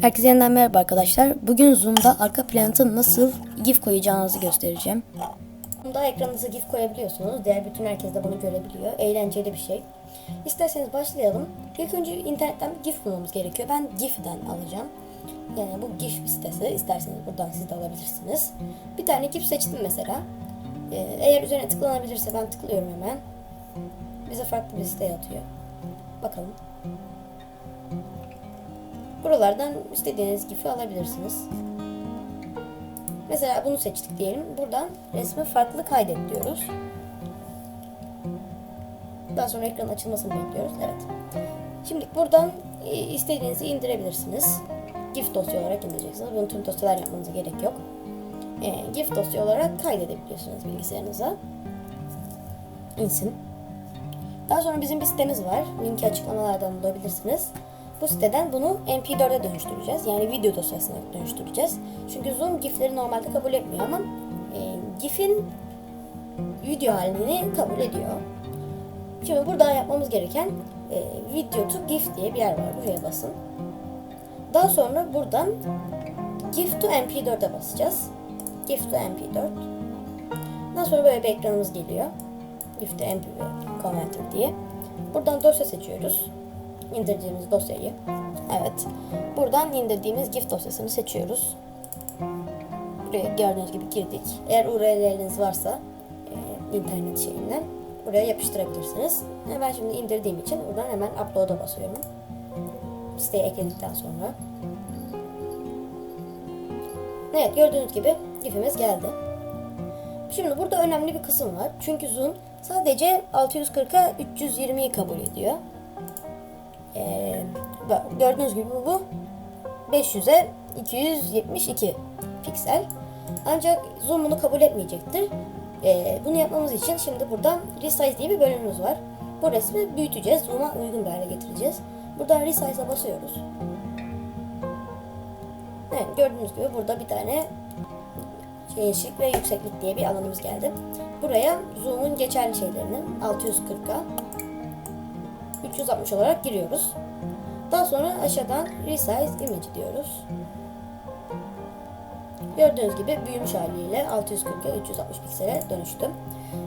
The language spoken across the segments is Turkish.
Herkese yeniden merhaba arkadaşlar. Bugün Zoom'da arka planı nasıl GIF koyacağınızı göstereceğim. Zoom'da ekranınıza GIF koyabiliyorsunuz. Diğer bütün herkes de bunu görebiliyor. Eğlenceli bir şey. İsterseniz başlayalım. İlk önce internetten GIF bulmamız gerekiyor. Ben GIF'den alacağım. Yani bu GIF sitesi. İsterseniz buradan siz de alabilirsiniz. Bir tane GIF seçtim mesela. Ee, Eğer üzerine tıklanabilirse ben tıklıyorum hemen. Bize farklı bir siteye atıyor. Bakalım. Buralardan istediğiniz GIF'i alabilirsiniz. Mesela bunu seçtik diyelim. Buradan resmi farklı kaydet diyoruz. Daha sonra ekran açılmasını bekliyoruz. Evet. Şimdi buradan e, istediğinizi indirebilirsiniz. GIF dosya olarak indireceksiniz. Bunu tüm dosyalar yapmanıza gerek yok. E, GIF dosya olarak kaydedebiliyorsunuz bilgisayarınıza. İnsin. Daha sonra bizim bir sitemiz var. Linki açıklamalardan bulabilirsiniz. Bu siteden bunu MP4'e dönüştüreceğiz. Yani video dosyasına dönüştüreceğiz. Çünkü Zoom GIF'leri normalde kabul etmiyor ama e, GIF'in video halini kabul ediyor. Şimdi burada yapmamız gereken e, video to GIF diye bir yer var. Buraya basın. Daha sonra buradan GIF to MP4'e basacağız. GIF to MP4. Daha sonra böyle bir ekranımız geliyor. GIF to MP4 Converter diye. Buradan dosya seçiyoruz indirdiğimiz dosyayı. Evet. Buradan indirdiğimiz GIF dosyasını seçiyoruz. Buraya gördüğünüz gibi girdik. Eğer URL'leriniz varsa e, internet şeyinden buraya yapıştırabilirsiniz. E, ben şimdi indirdiğim için buradan hemen upload'a basıyorum. Siteye ekledikten sonra. Evet gördüğünüz gibi GIF'imiz geldi. Şimdi burada önemli bir kısım var. Çünkü Zoom sadece 640'a 320'yi kabul ediyor. Ee, gördüğünüz gibi bu 500'e 272 piksel. Ancak zoom bunu kabul etmeyecektir. Ee, bunu yapmamız için şimdi buradan resize diye bir bölümümüz var. Bu resmi büyüteceğiz. Zoom'a uygun bir hale getireceğiz. Buradan resize'a basıyoruz. Evet gördüğünüz gibi burada bir tane genişlik ve yükseklik diye bir alanımız geldi. Buraya zoom'un geçerli şeylerini 640'a 360 olarak giriyoruz. Daha sonra aşağıdan resize image diyoruz. Gördüğünüz gibi büyümüş haliyle 640'a 360 piksele dönüştü.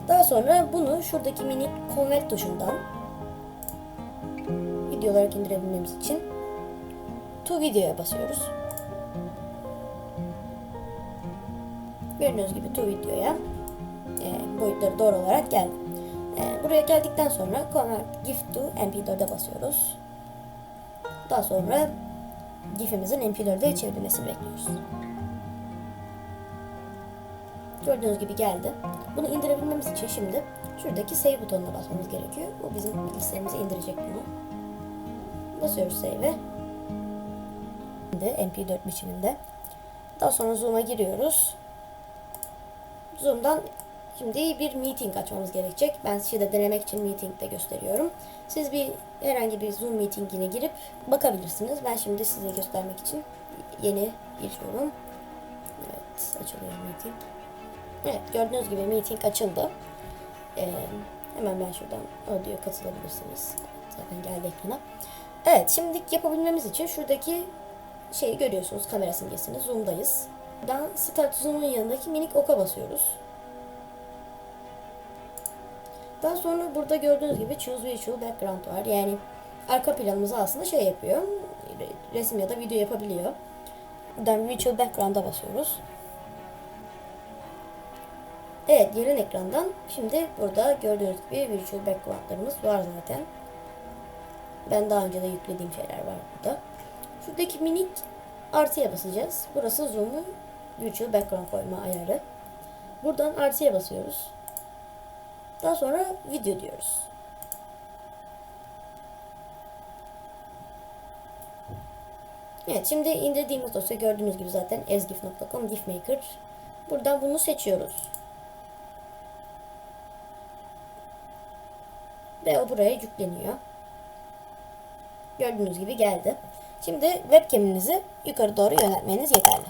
Daha sonra bunu şuradaki minik convert tuşundan video olarak indirebilmemiz için to video'ya basıyoruz. Gördüğünüz gibi to video'ya e, boyutları doğru olarak geldi. E, buraya geldikten sonra Convert GIF to MP4'e basıyoruz. Daha sonra GIF'imizin MP4'e çevrilmesini bekliyoruz. Gördüğünüz gibi geldi. Bunu indirebilmemiz için şimdi şuradaki Save butonuna basmamız gerekiyor. Bu bizim bilgisayarımıza indirecek bunu. Basıyoruz Save'e. Şimdi MP4 biçiminde. Daha sonra Zoom'a giriyoruz. Zoom'dan Şimdi bir meeting açmamız gerekecek. Ben size denemek için meetingde gösteriyorum. Siz bir herhangi bir Zoom meetingine girip bakabilirsiniz. Ben şimdi size göstermek için yeni giriyorum. Evet, açılıyor meeting. Evet, gördüğünüz gibi meeting açıldı. Ee, hemen ben şuradan audio katılabilirsiniz. Zaten geldi ekrana. Evet, şimdi yapabilmemiz için şuradaki şeyi görüyorsunuz, kamera simgesini. Zoom'dayız. Buradan Start Zoom'un yanındaki minik oka basıyoruz. Daha sonra burada gördüğünüz gibi Choose Virtual Background var. Yani arka planımızı aslında şey yapıyor. Resim ya da video yapabiliyor. Buradan Virtual Background'a basıyoruz. Evet, gelin ekrandan. Şimdi burada gördüğünüz gibi Virtual Background'larımız var zaten. Ben daha önce de yüklediğim şeyler var burada. Şuradaki minik artıya basacağız. Burası Zoom'un Virtual Background koyma ayarı. Buradan artıya basıyoruz. Daha sonra video diyoruz. Evet şimdi indirdiğimiz dosya gördüğünüz gibi zaten ezgif.com gifmaker. Buradan bunu seçiyoruz. Ve o buraya yükleniyor. Gördüğünüz gibi geldi. Şimdi webcam'inizi yukarı doğru yöneltmeniz yeterli.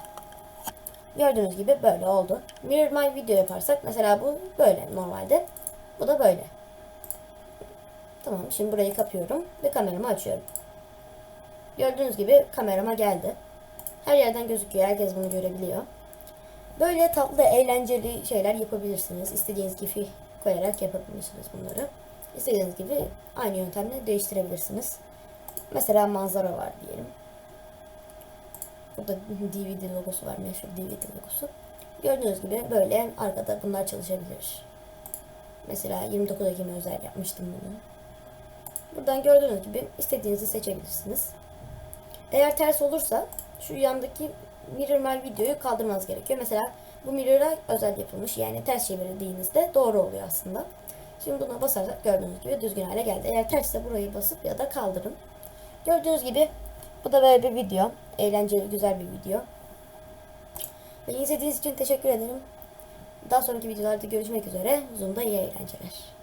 Gördüğünüz gibi böyle oldu. Mirror My Video yaparsak mesela bu böyle normalde. Bu da böyle. Tamam şimdi burayı kapıyorum ve kameramı açıyorum. Gördüğünüz gibi kamerama geldi. Her yerden gözüküyor. Herkes bunu görebiliyor. Böyle tatlı, eğlenceli şeyler yapabilirsiniz. İstediğiniz gibi koyarak yapabilirsiniz bunları. İstediğiniz gibi aynı yöntemle değiştirebilirsiniz. Mesela manzara var diyelim. Burada DVD logosu var, meşhur DVD logosu. Gördüğünüz gibi böyle arkada bunlar çalışabilir. Mesela 29 Ekim'e özel yapmıştım bunu. Buradan gördüğünüz gibi istediğinizi seçebilirsiniz. Eğer ters olursa şu yandaki mirror mal videoyu kaldırmanız gerekiyor. Mesela bu mirror'a özel yapılmış yani ters çevirdiğinizde doğru oluyor aslında. Şimdi buna basarsak gördüğünüz gibi düzgün hale geldi. Eğer tersse burayı basıp ya da kaldırın. Gördüğünüz gibi bu da böyle bir video. Eğlenceli, güzel bir video. Beni izlediğiniz için teşekkür ederim. Daha sonraki videolarda görüşmek üzere. Zoom'da iyi eğlenceler.